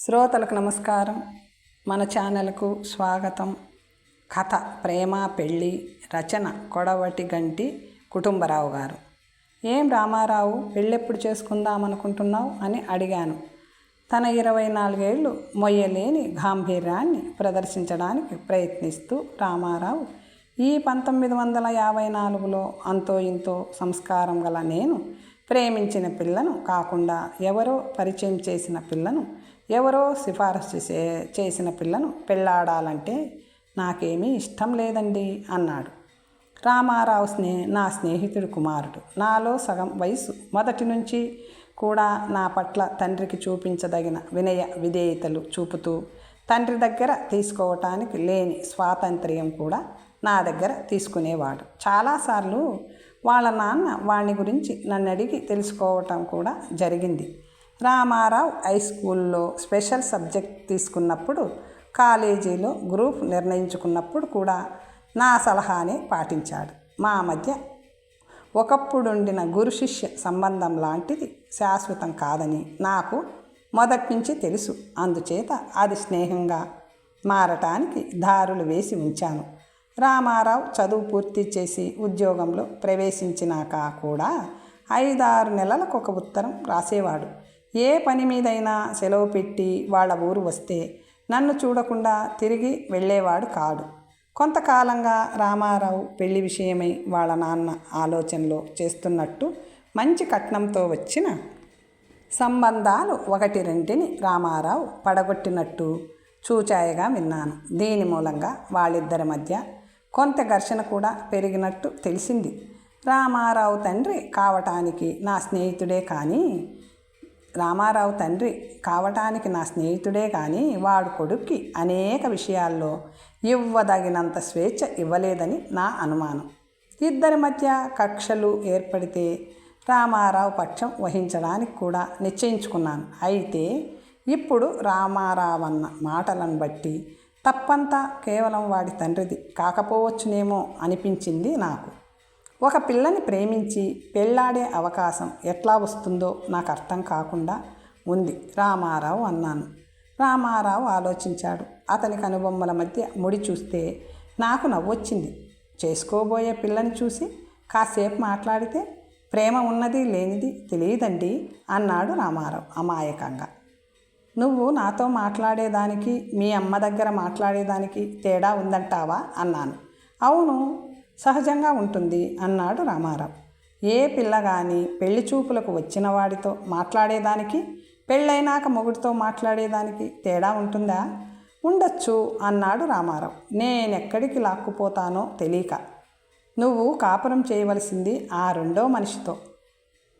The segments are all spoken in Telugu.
శ్రోతలకు నమస్కారం. మన ఛానల్కు స్వాగతం. కథ ప్రేమ పెళ్ళి రచన కొడవటి గంటి కుటుంబరావు గారు. ఏం రామారావు పెళ్ళెప్పుడు చేసుకుందాం అనుకుంటున్నావు అని అడిగాను. తన ఇరవై నాలుగేళ్ళు మొయ్యలేని గాంభీర్యాన్ని ప్రదర్శించడానికి ప్రయత్నిస్తూ రామారావు ఈ పంతొమ్మిది వందల యాభై నాలుగులో అంతో ఇంతో సంస్కారం గల నేను ప్రేమించిన పిల్లను కాకుండా ఎవరో పరిచయం చేసిన పిల్లను ఎవరో సిఫారసు చేసే చేసిన పిల్లను పెళ్ళాడాలంటే నాకేమీ ఇష్టం లేదండి అన్నాడు. రామారావు స్నే నా స్నేహితుడు కుమారుడు. నాలో సగం వయసు మొదటి నుంచి కూడా నా పట్ల తండ్రికి చూపించదగిన వినయ విధేయతలు చూపుతూ తండ్రి దగ్గర తీసుకోవటానికి లేని స్వాతంత్ర్యం కూడా నా దగ్గర తీసుకునేవాడు. చాలాసార్లు వాళ్ళ నాన్న వాణ్ణి గురించి నన్ను అడిగి తెలుసుకోవటం కూడా జరిగింది. రామారావు హై స్కూల్లో స్పెషల్ సబ్జెక్ట్ తీసుకున్నప్పుడు కాలేజీలో గ్రూప్ నిర్ణయించుకున్నప్పుడు కూడా నా సలహానే పాటించాడు. మా మధ్య ఒకప్పుడుండిన గురు శిష్య సంబంధం లాంటిది శాశ్వతం కాదని నాకు మొదటి నుంచి తెలుసు. అందుచేత అది స్నేహంగా మారటానికి దారులు వేసి ఉంచాను. రామారావు చదువు పూర్తి చేసి ఉద్యోగంలో ప్రవేశించినాక కూడా ఐదారు నెలలకు ఒక ఉత్తరం రాసేవాడు. ఏ పని మీదైనా సెలవు పెట్టి వాళ్ళ ఊరు వస్తే నన్ను చూడకుండా తిరిగి వెళ్ళేవాడు కాడు. కొంతకాలంగా రామారావు పెళ్ళి విషయమై వాళ్ళ నాన్న ఆలోచనలో చేస్తున్నట్టు మంచి కట్నంతో వచ్చిన సంబంధాలు ఒకటి రెంటిని రామారావు పడగొట్టినట్టు చూచాయగా విన్నాను. దీని మూలంగా వాళ్ళిద్దరి మధ్య కొంత ఘర్షణ కూడా పెరిగినట్టు తెలిసింది. రామారావు తండ్రి కావటానికి నా స్నేహితుడే కానీ రామారావు తండ్రి కావటానికి నా స్నేహితుడే కానీ వాడు కొడుక్కి అనేక విషయాల్లో ఇవ్వదగినంత స్వేచ్ఛ ఇవ్వలేదని నా అనుమానం. ఇద్దరి మధ్య కక్షలు ఏర్పడితే రామారావు పక్షం వహించడానికి కూడా నిశ్చయించుకున్నాను. అయితే ఇప్పుడు రామారావు అన్న మాటలను బట్టి తప్పంతా కేవలం వాడి తండ్రిది కాకపోవచ్చునేమో అనిపించింది నాకు. ఒక పిల్లని ప్రేమించి పెళ్ళాడే అవకాశం ఎట్లా వస్తుందో నాకు అర్థం కాకుండా ఉంది. రామారావు అన్నాను. రామారావు ఆలోచించాడు. అతని కనుబొమ్మల మధ్య ముడి చూస్తే నాకు నవ్వొచ్చింది. చేసుకోబోయే పిల్లని చూసి కాసేపు మాట్లాడితే ప్రేమ ఉన్నది లేనిది తెలియదండి అన్నాడు రామారావు అమాయకంగా. నువ్వు నాతో మాట్లాడేదానికి మీ అమ్మ దగ్గర మాట్లాడేదానికి తేడా ఉందంటావా? అన్నాను. అవును సహజంగా ఉంటుంది అన్నాడు రామారావు. ఏ పిల్ల కానీ పెళ్ళి చూపులకు వచ్చిన వాడితో మాట్లాడేదానికి పెళ్ళైనాక మొగుడితో మాట్లాడేదానికి తేడా ఉంటుందా? ఉండొచ్చు అన్నాడు రామారావు. నేనెక్కడికి లాక్కుపోతానో తెలియక. నువ్వు కాపురం చేయవలసింది ఆ రెండో మనిషితో.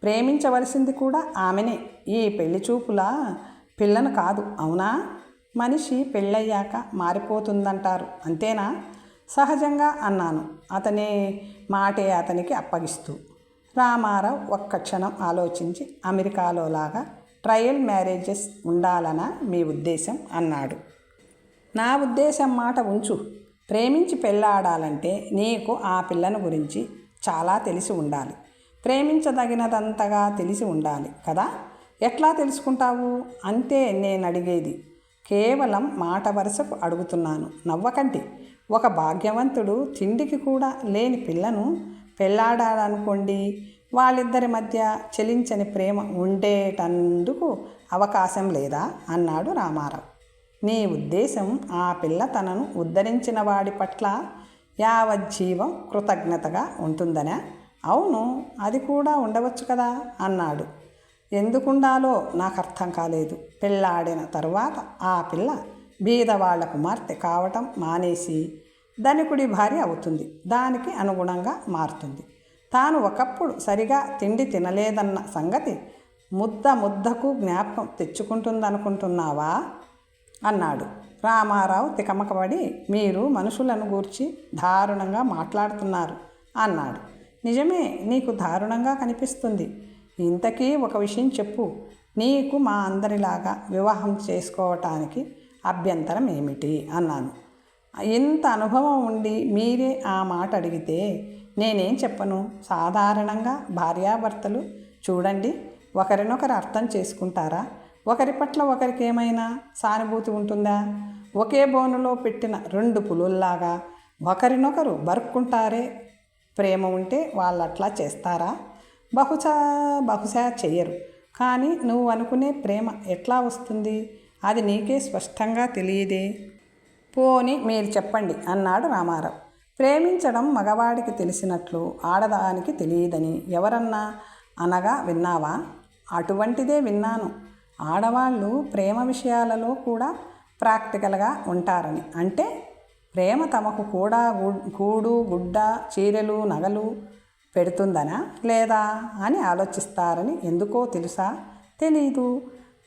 ప్రేమించవలసింది కూడా ఆమెనే. ఈ పెళ్ళి చూపులా పిల్లను కాదు అవునా? మనిషి పెళ్ళయ్యాక మారిపోతుందంటారు అంతేనా? సహజంగా అన్నాను. అతనే మాటే అతనికి అప్పగిస్తూ. రామారావు ఒక్క క్షణం ఆలోచించి అమెరికాలో లాగా ట్రయల్ మ్యారేజెస్ ఉండాలనా? మీ ఉద్దేశం అన్నాడు. నా ఉద్దేశం మాట ఉంచు. ప్రేమించి పెళ్ళాడాలంటే నీకు ఆ పిల్లను గురించి చాలా తెలిసి ఉండాలి. ప్రేమించదగినదంతగా తెలిసి ఉండాలి కదా? ఎట్లా తెలుసుకుంటావు? అంతే నేను అడిగేది. కేవలం మాట వరుసకు అడుగుతున్నాను. నవ్వకండి. ఒక భాగ్యవంతుడు తిండికి కూడా లేని పిల్లను పెళ్ళాడాలనుకోండి వాళ్ళిద్దరి మధ్య చెలించని ప్రేమ ఉండేటందుకు అవకాశం లేదా? అన్నాడు రామారావు. నీ ఉద్దేశం ఆ పిల్ల తనను ఉద్ధరించిన వాడి పట్ల యావజ్జీవం కృతజ్ఞతగా ఉంటుందనే? అవును అది కూడా ఉండవచ్చు కదా? అన్నాడు. ఎందుకుండాలో నాకు అర్థం కాలేదు. పెళ్ళాడిన తరువాత ఆ పిల్ల బీదవాళ్ళ కుమార్తె కావటం మానేసి ధనికుడి భార్య అవుతుంది. దానికి అనుగుణంగా మారుతుంది. తాను ఒకప్పుడు సరిగా తిండి తినలేదన్న సంగతి ముద్ద ముద్దకు జ్ఞాపకం తెచ్చుకుంటుందనుకుంటున్నావా? అన్నాడు. రామారావు తికమకబడి మీరు మనుషులను గూర్చి దారుణంగా మాట్లాడుతున్నారు అన్నాడు. నిజమే నీకు దారుణంగా కనిపిస్తుంది. ఇంతకీ ఒక విషయం చెప్పు. నీకు మా అందరిలాగా వివాహం చేసుకోవటానికి అభ్యంతరం ఏమిటి? అన్నాను. ఇంత అనుభవం ఉండి మీరే ఆ మాట అడిగితే నేనేం చెప్పను? సాధారణంగా భార్యాభర్తలు చూడండి ఒకరినొకరు అర్థం చేసుకుంటారా? ఒకరి పట్ల ఒకరికి ఏమైనా సానుభూతి ఉంటుందా? ఒకే బోనులో పెట్టిన రెండు పులుల్లాగా ఒకరినొకరు బరుక్కుంటారే? ప్రేమ ఉంటే వాళ్ళు అట్లా చేస్తారా? బహుశా బహుశా చెయ్యరు. కానీ నువ్వు అనుకునే ప్రేమ ఎట్లా వస్తుంది? అది నీకే స్పష్టంగా తెలియదే. పోని మీరు చెప్పండి అన్నాడు రామారావు. ప్రేమించడం మగవాడికి తెలిసినట్లు ఆడదానికి తెలియదని ఎవరన్నా అనగా విన్నావా? అటువంటిదే విన్నాను. ఆడవాళ్ళు ప్రేమ విషయాలలో కూడా ప్రాక్టికల్గా ఉంటారని. అంటే ప్రేమ తమకు కూడా గూడు గుడ్డ చీరలు నగలు పెడుతుందనా? లేదా? అని ఆలోచిస్తారని ఎందుకో తెలుసా? తెలీదు.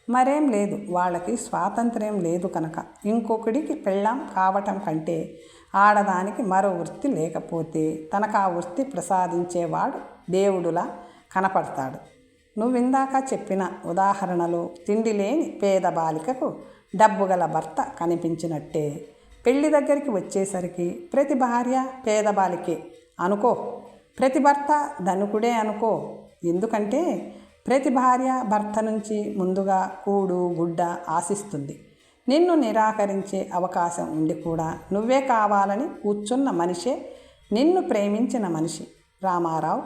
మరేం లేదు వాళ్ళకి స్వాతంత్ర్యం లేదు కనుక. ఇంకొకడికి పెళ్ళాం కావటం కంటే ఆడదానికి మరో వృత్తి లేకపోతే తనకు ఆ వృత్తి ప్రసాదించేవాడు దేవుడులా కనపడతాడు. నువ్విందాక చెప్పిన ఉదాహరణలో తిండి లేని పేద బాలికకు డబ్బు గల భర్త కనిపించినట్టే. పెళ్ళి దగ్గరికి వచ్చేసరికి ప్రతి భార్య పేద బాలికే అనుకో ప్రతి భర్త ధనుకుడే అనుకో. ఎందుకంటే ప్రతి భార్య భర్త నుంచి ముందుగా కూడు గుడ్డ ఆశిస్తుంది. నిన్ను నిరాకరించే అవకాశం ఉండి కూడా నువ్వే కావాలని కూర్చున్న మనిషే నిన్ను ప్రేమించిన మనిషి. రామారావు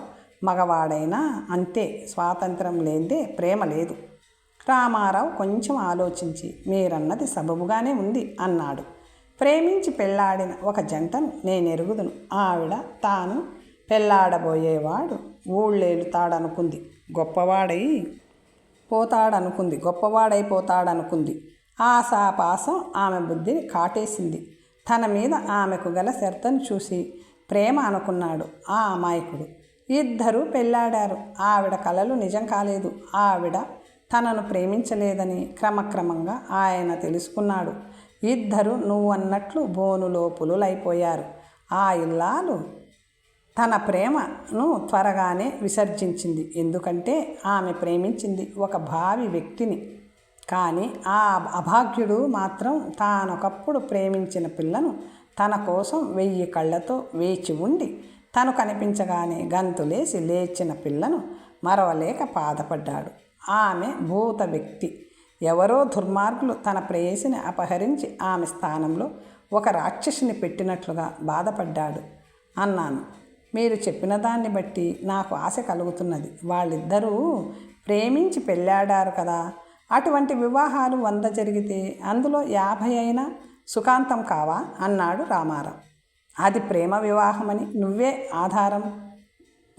మగవాడైనా అంతే స్వాతంత్రం లేదే ప్రేమ లేదు. రామారావు కొంచెం ఆలోచించి మీరన్నది సబబుగానే ఉంది అన్నాడు. ప్రేమించి పెళ్ళాడిన ఒక జంటను నేనెరుగుదును. ఆవిడ తాను పెళ్ళాడబోయేవాడు ఊళ్ళేలుతాడనుకుంది. గొప్పవాడై పోతాడనుకుంది. గొప్పవాడైపోతాడనుకుంది ఆశాపాసం ఆమె బుద్ధిని కాటేసింది. తన మీద ఆమెకు గల శ్రద్ధను చూసి ప్రేమ అనుకున్నాడు ఆ అమాయకుడు. ఇద్దరూ పెళ్ళాడారు. ఆవిడ కలలు నిజం కాలేదు. ఆవిడ తనను ప్రేమించలేదని క్రమక్రమంగా ఆయన తెలుసుకున్నాడు. ఇద్దరు నువ్వు అన్నట్లు బోనులో పులులైపోయారు ఆ ఇల్లాలు తన ప్రేమను త్వరగానే విసర్జించింది. ఎందుకంటే ఆమె ప్రేమించింది ఒక భావి వ్యక్తిని. కానీ ఆ అభాగ్యుడు మాత్రం తానొకప్పుడు ప్రేమించిన పిల్లను తన కోసం వెయ్యి కళ్ళతో వేచి ఉండి తను కనిపించగానే గంతులేసి లేచిన పిల్లను మరవలేక బాధపడ్డాడు. ఆమె భూత వ్యక్తి. ఎవరో దుర్మార్గులు తన ప్రేయసిని అపహరించి ఆమె స్థానంలో ఒక రాక్షసిని పెట్టినట్లుగా బాధపడ్డాడు అన్నాను. మీరు చెప్పిన దాన్ని బట్టి నాకు ఆశ కలుగుతున్నది. వాళ్ళిద్దరూ ప్రేమించి పెళ్ళాడారు కదా. అటువంటి వివాహాలు వంద జరిగితే అందులో యాభై అయినా సుఖాంతం కావా? అన్నాడు రామారావు. అది ప్రేమ వివాహమని నువ్వే ఆధారం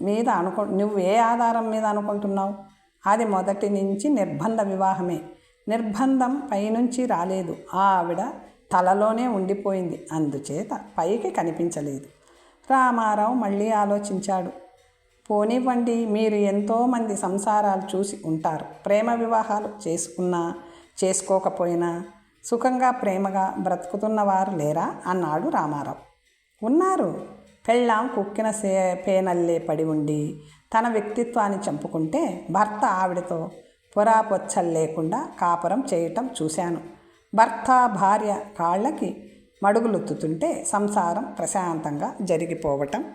మీద అనుకో నువ్వే ఆధారం మీద అనుకుంటున్నావు. అది మొదటి నుంచి నిర్బంధ వివాహమే. నిర్బంధం పైనుంచి రాలేదు. ఆవిడ తలలోనే ఉండిపోయింది. అందుచేత పైకి కనిపించలేదు. రామారావు మళ్ళీ ఆలోచించాడు. పోనివ్వండి మీరు ఎంతోమంది సంసారాలు చూసి ఉంటారు. ప్రేమ వివాహాలు చేసుకున్నా చేసుకోకపోయినా సుఖంగా ప్రేమగా బ్రతుకుతున్నవారు లేరా? అన్నాడు రామారావు. ఉన్నారు. పెళ్ళాం కుక్కిన సే పేనల్లే పడి ఉండి తన వ్యక్తిత్వాన్ని చంపుకుంటే భర్త ఆవిడతో పొరాపొచ్చలు లేకుండా కాపురం చేయటం చూశాను. భర్త భార్య కాళ్ళకి మడుగులొత్తుతుంటే సంసారం ప్రశాంతంగా జరిగిపోవటం.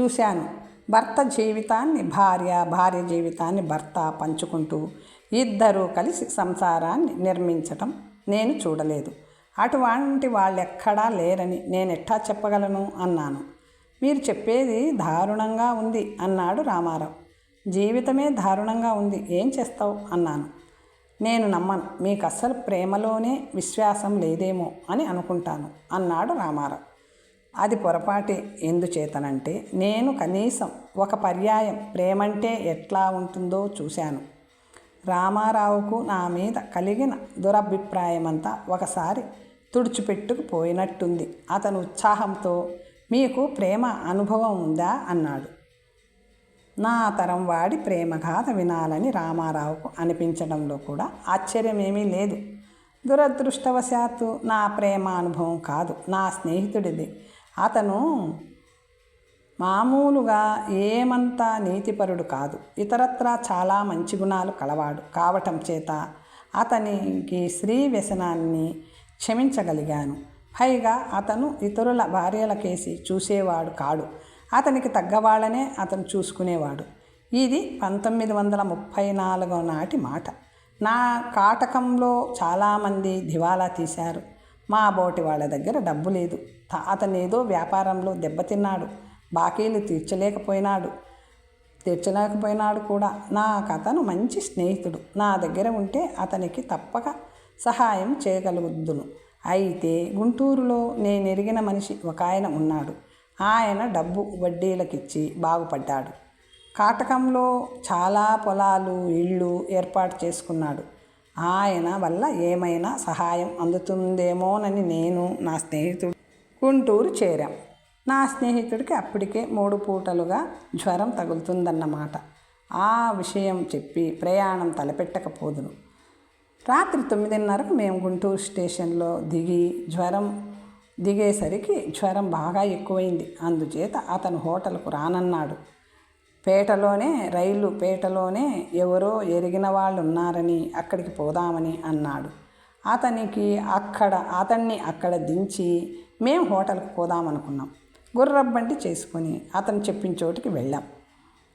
చూశాను. భర్త జీవితాన్ని భార్య భార్య జీవితాన్ని భర్త పంచుకుంటూ ఇద్దరూ కలిసి సంసారాన్ని నిర్మించటం నేను చూడలేదు. అటువంటి వాళ్ళెక్కడా లేరని నేను ఎట్టా చెప్పగలను? అన్నాను. మీరు చెప్పేది దారుణంగా ఉంది అన్నాడు రామారావు. జీవితమే దారుణంగా ఉంది ఏం చేస్తావు? అన్నాను. నేను నమ్మను. మీకు అస్సలు ప్రేమలోనే విశ్వాసం లేదేమో అని అనుకుంటాను అన్నాడు రామారావు. అది పొరపాటే. ఎందుచేతనంటే నేను కనీసం ఒక పర్యాయం ప్రేమంటే ఎట్లా ఉంటుందో చూశాను. రామారావుకు నా మీద కలిగిన దురభిప్రాయమంతా ఒకసారి తుడిచిపెట్టుకుపోయినట్టుంది. అతను ఉత్సాహంతో మీకు ప్రేమ అనుభవం ఉందా? అన్నాడు. నా తరం వాడి ప్రేమగాథ వినాలని రామారావుకు అనిపించడంలో కూడా ఆశ్చర్యమేమీ లేదు. దురదృష్టవశాత్తు నా ప్రేమ అనుభవం కాదు నా స్నేహితుడిది. అతను మామూలుగా ఏమంతా నీతిపరుడు కాదు ఇతరత్రా చాలా మంచి గుణాలు కలవాడు. కావటం చేత అతనికి స్త్రీ వ్యసనాన్ని క్షమించగలిగాను. పైగా అతను ఇతరుల భార్యలకేసి చూసేవాడు కాడు. అతనికి తగ్గవాళ్ళనే అతను చూసుకునేవాడు. ఇది పంతొమ్మిది వందల ముప్పై నాలుగో నాటి మాట. నా కాటకంలో చాలామంది దివాలా తీశారు. మా బోటి వాళ్ళ దగ్గర డబ్బు లేదు. అతనేదో వ్యాపారంలో దెబ్బతిన్నాడు. బాకీలు తీర్చలేకపోయినాడు. తీర్చలేకపోయినాడు కూడా. నాకు అతను మంచి స్నేహితుడు. నా దగ్గర ఉంటే అతనికి తప్పక సహాయం చేయగలుగుద్దును. అయితే గుంటూరులో నేను ఎరిగిన మనిషి ఒక ఆయన ఉన్నాడు. ఆయన డబ్బు వడ్డీలకిచ్చి బాగుపడ్డాడు. కాటకంలో చాలా పొలాలు ఇళ్ళు ఏర్పాటు చేసుకున్నాడు. ఆయన వల్ల ఏమైనా సహాయం అందుతుందేమోనని నేను నా స్నేహితుడు గుంటూరు చేరాం. నా స్నేహితుడికి అప్పటికే మూడు పూటలుగా జ్వరం తగులుతుందన్నమాట. ఆ విషయం చెప్పి ప్రయాణం తలపెట్టకపోదును. రాత్రి తొమ్మిదిన్నరకు మేము గుంటూరు స్టేషన్లో దిగి జ్వరం దిగేసరికి జ్వరం బాగా ఎక్కువైంది. అందుచేత అతను హోటల్కు రానన్నాడు. పేటలోనే రైలు పేటలోనే ఎవరో ఎరిగిన వాళ్ళు ఉన్నారని అక్కడికి పోదామని అన్నాడు. అతనికి అక్కడ అతన్ని అక్కడ దించి మేము హోటల్కి పోదామనుకున్నాం. గుర్రబ్బండి చేసుకొని అతను చెప్పిన చోటికి వెళ్ళాం.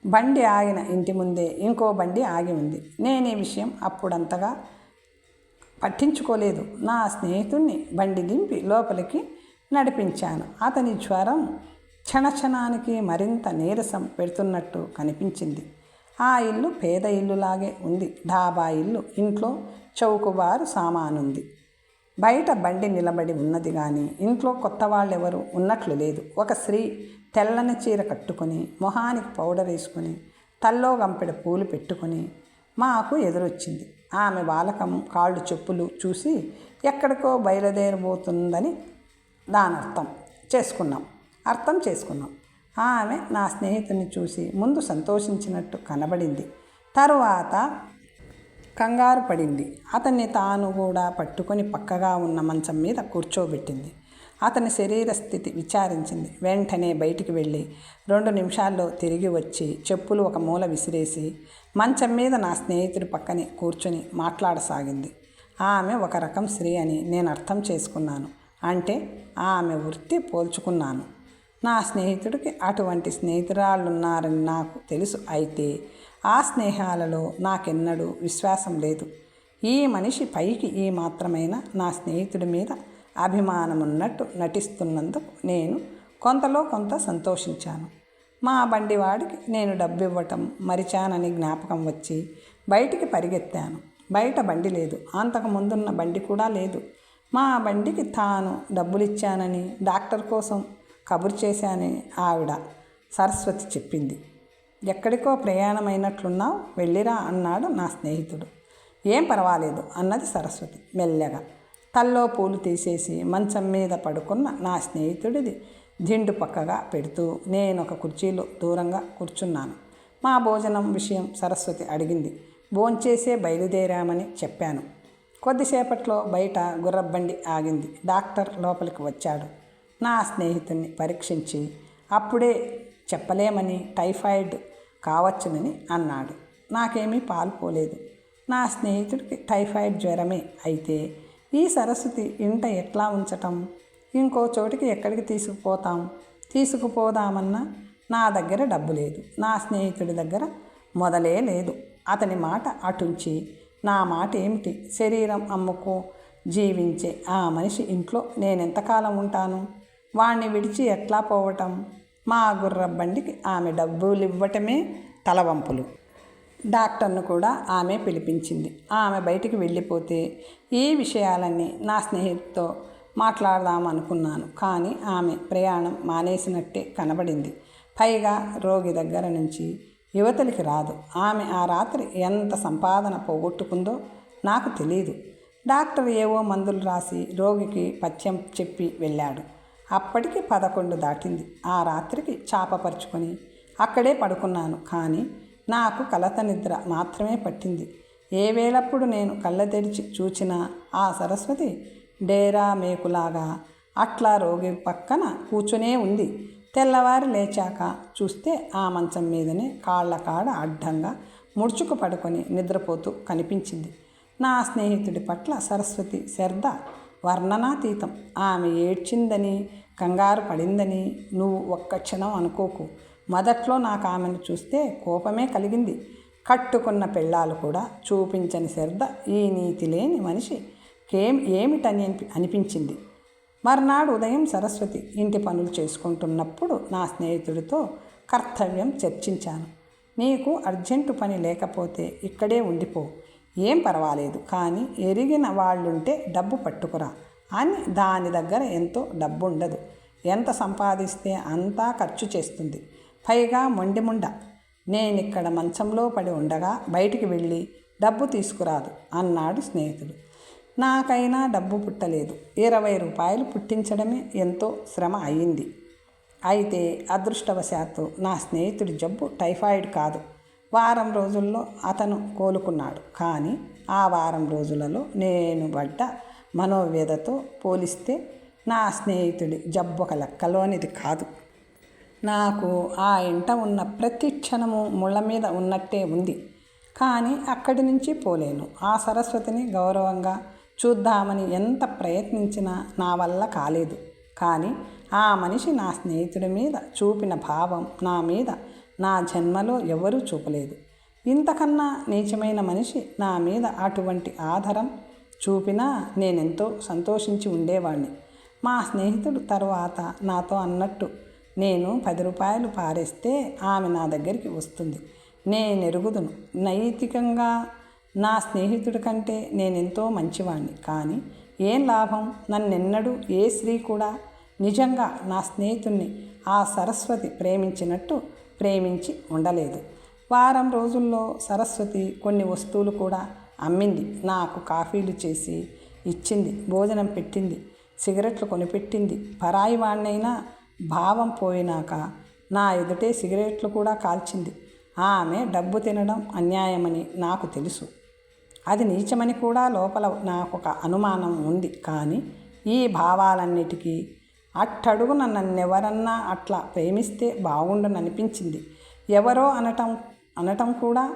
బండి ఆగిన ఇంటి ముందే ఇంకో బండి ఆగి ఉంది. నేను ఈ విషయం అప్పుడంతగా పట్టించుకోలేదు. నా స్నేహితుణ్ణి బండి దింపి లోపలికి నడిపించాను. అతని జ్వరం క్షణక్షణానికి మరింత నీరసం పెడుతున్నట్టు కనిపించింది. ఆ ఇల్లు పేద ఇల్లులాగే ఉంది. డాబా ఇల్లు ఇంట్లో చౌకుబారు సామానుంది. బయట బండి నిలబడి ఉన్నది కానీ ఇంట్లో కొత్త వాళ్ళెవరు ఉన్నట్లు లేదు. ఒక స్త్రీ తెల్లని చీర కట్టుకొని మొహానికి పౌడర్ వేసుకొని తల్లో గంపెడ పూలు పెట్టుకొని మాకు ఎదురొచ్చింది. ఆమె బాలకం కాళ్ళు చెప్పులు చూసి ఎక్కడికో బయలుదేరబోతుందని దాని అర్థం చేసుకున్నాం. అర్థం చేసుకున్నాం. ఆమె నా స్నేహితుని చూసి ముందు సంతోషించినట్టు కనబడింది. తరువాత కంగారు పడింది. అతన్ని తాను కూడా పట్టుకొని పక్కగా ఉన్న మంచం మీద కూర్చోబెట్టింది. అతని శరీర స్థితి విచారించింది. వెంటనే బయటికి వెళ్ళి రెండు నిమిషాల్లో తిరిగి వచ్చి చెప్పులు ఒక మూల విసిరేసి మంచం మీద నా స్నేహితుడి పక్కనే కూర్చుని మాట్లాడసాగింది. ఆమె ఒక రకం స్త్రీ అని నేను అర్థం చేసుకున్నాను. అంటే ఆమె వృత్తి పోల్చుకున్నాను. నా స్నేహితుడికి అటువంటి స్నేహితురాళ్ళున్నారని నాకు తెలుసు. అయితే ఆ స్నేహాలలో నాకెన్నడూ విశ్వాసం లేదు. ఈ మనిషి పైకి ఈ మాత్రమైన నా స్నేహితుడి మీద అభిమానం ఉన్నట్టు నటిస్తున్నందుకు నేను కొంతలో కొంత సంతోషించాను. మా బండివాడికి నేను డబ్బు ఇవ్వటం మరిచానని జ్ఞాపకం వచ్చి బయటికి పరిగెత్తాను. బయట బండి లేదు. అంతకు ముందున్న బండి కూడా లేదు. మా బండికి తాను డబ్బులిచ్చానని డాక్టర్ కోసం కబురు చేశానని ఆవిడ సరస్వతి చెప్పింది. ఎక్కడికో ప్రయాణమైనట్లున్నావు వెళ్ళిరా అన్నాడు నా స్నేహితుడు. ఏం పర్వాలేదు అన్నది సరస్వతి మెల్లగా. తల్లో పూలు తీసేసి మంచం మీద పడుకున్న నా స్నేహితుడిది దిండు పక్కగా పెడుతూ నేను ఒక కుర్చీలో దూరంగా కూర్చున్నాను. మా భోజనం విషయం సరస్వతి అడిగింది. భోంచేసే బయలుదేరామని చెప్పాను. కొద్దిసేపట్లో బయట గుర్రబండి ఆగింది. డాక్టర్ లోపలికి వచ్చాడు. నా స్నేహితుడిని పరీక్షించి అప్పుడే చెప్పలేమని టైఫాయిడ్ కావచ్చునని అన్నాడు. నాకేమీ పాల్పోలేదు నా స్నేహితుడికి టైఫాయిడ్ జ్వరమే అయితే ఈ సరస్వతి ఇంట ఎట్లా ఉంచటం? ఇంకో చోటికి ఎక్కడికి తీసుకుపోతాం? తీసుకుపోదామన్నా నా దగ్గర డబ్బు లేదు. నా స్నేహితుడి దగ్గర మొదలే లేదు. అతని మాట అటుంచి నా మాట ఏమిటి? శరీరం అమ్ముకో జీవించే ఆ మనిషి ఇంట్లో నేనెంతకాలం ఉంటాను? వాణ్ణి విడిచి ఎట్లా పోవటం? మా గుర్రబండికి ఆమె డబ్బులు ఇవ్వటమే తలవంపులు. డాక్టర్ను కూడా ఆమె పిలిపించింది. ఆమె బయటికి వెళ్ళిపోతే ఈ విషయాలన్నీ నా స్నేహితుతో మాట్లాడదామనుకున్నాను కానీ ఆమె ప్రయాణం మానేసినట్టే కనబడింది. పైగా రోగి దగ్గర నుంచి యువతలికి రాదు. ఆమె ఆ రాత్రి ఎంత సంపాదన పోగొట్టుకుందో నాకు తెలియదు డాక్టర్ ఏవో మందులు రాసి రోగికి పథ్యం చెప్పి వెళ్ళాడు. అప్పటికి పదకొండు దాటింది. ఆ రాత్రికి చాపపరుచుకొని అక్కడే పడుకున్నాను. కానీ నాకు కలత నిద్ర మాత్రమే పట్టింది. ఏ వేళప్పుడు నేను కళ్ళ తెరిచి చూచిన ఆ సరస్వతి డేరా మేకులాగా అట్లా రోగి పక్కన కూర్చునే ఉంది. తెల్లవారు లేచాక చూస్తే ఆ మంచం మీదనే కాళ్ళ కాడ అడ్డంగా ముడుచుకు పడుకొని నిద్రపోతూ కనిపించింది. నా స్నేహితుడి పట్ల సరస్వతి శ్రద్ధ వర్ణనాతీతం. ఆమె ఏడ్చిందని కంగారు పడిందని నువ్వు ఒక్క క్షణం అనుకోకు. మొదట్లో నాకు ఆమెను చూస్తే కోపమే కలిగింది. కట్టుకున్న పెళ్ళాలు కూడా చూపించని శ్రద్ధ ఈ నీతి లేని మనిషి కేం ఏమిటని అనిపించింది. మర్నాడు ఉదయం సరస్వతి ఇంటి పనులు చేసుకుంటున్నప్పుడు నా స్నేహితుడితో కర్తవ్యం చర్చించాను. నీకు అర్జెంటు పని లేకపోతే ఇక్కడే ఉండిపో. ఏం పర్వాలేదు కానీ ఎరిగిన వాళ్ళుంటే డబ్బు పట్టుకురా అని దాని దగ్గర ఎంతో డబ్బు ఉండదు ఎంత సంపాదిస్తే అంతా ఖర్చు చేస్తుంది. పైగా మొండిముండ నేనిక్కడ మంచంలో పడి ఉండగా బయటికి వెళ్ళి డబ్బు తీసుకురాదు అన్నాడు స్నేహితుడు. నాకైనా డబ్బు పుట్టలేదు. ఇరవై రూపాయలు పుట్టించడమే ఎంతో శ్రమ అయింది. అయితే అదృష్టవశాత్తు నా స్నేహితుడి జబ్బు టైఫాయిడ్ కాదు. వారం రోజుల్లో అతను కోలుకున్నాడు. కానీ ఆ వారం రోజులలో నేను పడ్డ మనోవేదతో పోలిస్తే నా స్నేహితుడి జబ్బు ఒక లెక్కలోనిది కాదు. నాకు ఆ ఇంట ఉన్న ప్రతి క్షణము ముళ్ళ మీద ఉన్నట్టే ఉంది. కానీ అక్కడి నుంచి పోలేను. ఆ సరస్వతిని గౌరవంగా చూద్దామని ఎంత ప్రయత్నించినా నా వల్ల కాలేదు. కానీ ఆ మనిషి నా స్నేహితుడి మీద చూపిన భావం నా మీద నా జన్మలో ఎవరూ చూపలేదు. ఇంతకన్నా నీచమైన మనిషి నా మీద అటువంటి ఆధారం చూపినా నేనెంతో సంతోషించి ఉండేవాణ్ణి. మా స్నేహితుడు తర్వాత నాతో అన్నట్టు నేను పది రూపాయలు పారేస్తే ఆమె నా దగ్గరికి వస్తుంది. నేను ఎరుగుదును. నైతికంగా నా స్నేహితుడి కంటే నేనెంతో మంచివాణ్ణి. కానీ ఏం లాభం? నన్నెన్నడూ ఏ స్త్రీ కూడా నిజంగా నా స్నేహితుణ్ణి ఆ సరస్వతి ప్రేమించినట్టు ప్రేమించి ఉండలేదు. వారం రోజుల్లో సరస్వతి కొన్ని వస్తువులు కూడా అమ్మింది. నాకు కాఫీలు చేసి ఇచ్చింది. భోజనం పెట్టింది. సిగరెట్లు కొనిపెట్టింది. పరాయి వాణ్ణైనా భావం పోయినాక నా ఎదుటే సిగరెట్లు కూడా కాల్చింది. ఆమె డబ్బు తినడం అన్యాయమని నాకు తెలుసు. అది నీచమని కూడా లోపల నాకు ఒక అనుమానం ఉంది. కానీ ఈ భావాలన్నిటికీ అట్టడుగున నన్నెవరన్నా అట్లా ప్రేమిస్తే బాగుండుననిపించింది ఎవరో అనటం అనటం కూడా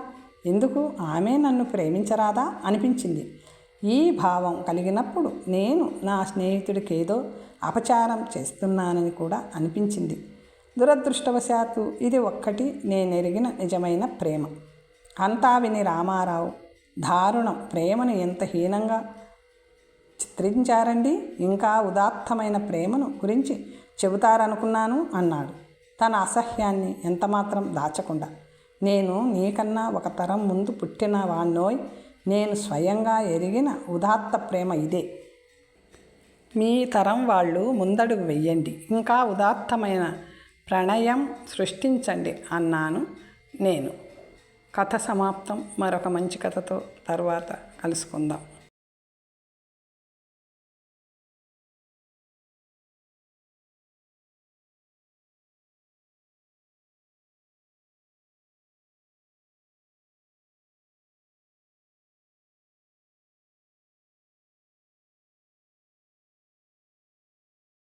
ఎందుకు ఆమె నన్ను ప్రేమించరాదా అనిపించింది. ఈ భావం కలిగినప్పుడు నేను నా స్నేహితుడికి ఏదో అపచారం చేస్తున్నానని కూడా అనిపించింది. దురదృష్టవశాత్తు ఇది ఒక్కటి నేనెరిగిన నిజమైన ప్రేమ. అంతా విని రామారావు దారుణం ప్రేమను ఎంత హీనంగా చిత్రించారండి? ఇంకా ఉదాత్తమైన ప్రేమను గురించి చెబుతారనుకున్నాను అన్నాడు. తన అసహ్యాన్ని ఎంతమాత్రం దాచకుండా. నేను నీకన్నా ఒక తరం ముందు పుట్టిన వాణ్ణోయ్ నేను స్వయంగా ఎరిగిన ఉదాత్త ప్రేమ ఇదే. మీ తరం వాళ్ళు ముందడుగు వెయ్యండి ఇంకా ఉదాత్తమైన ప్రణయం సృష్టించండి అన్నాను నేను. కథ సమాప్తం. మరొక మంచి కథతో తర్వాత కలుసుకుందాం.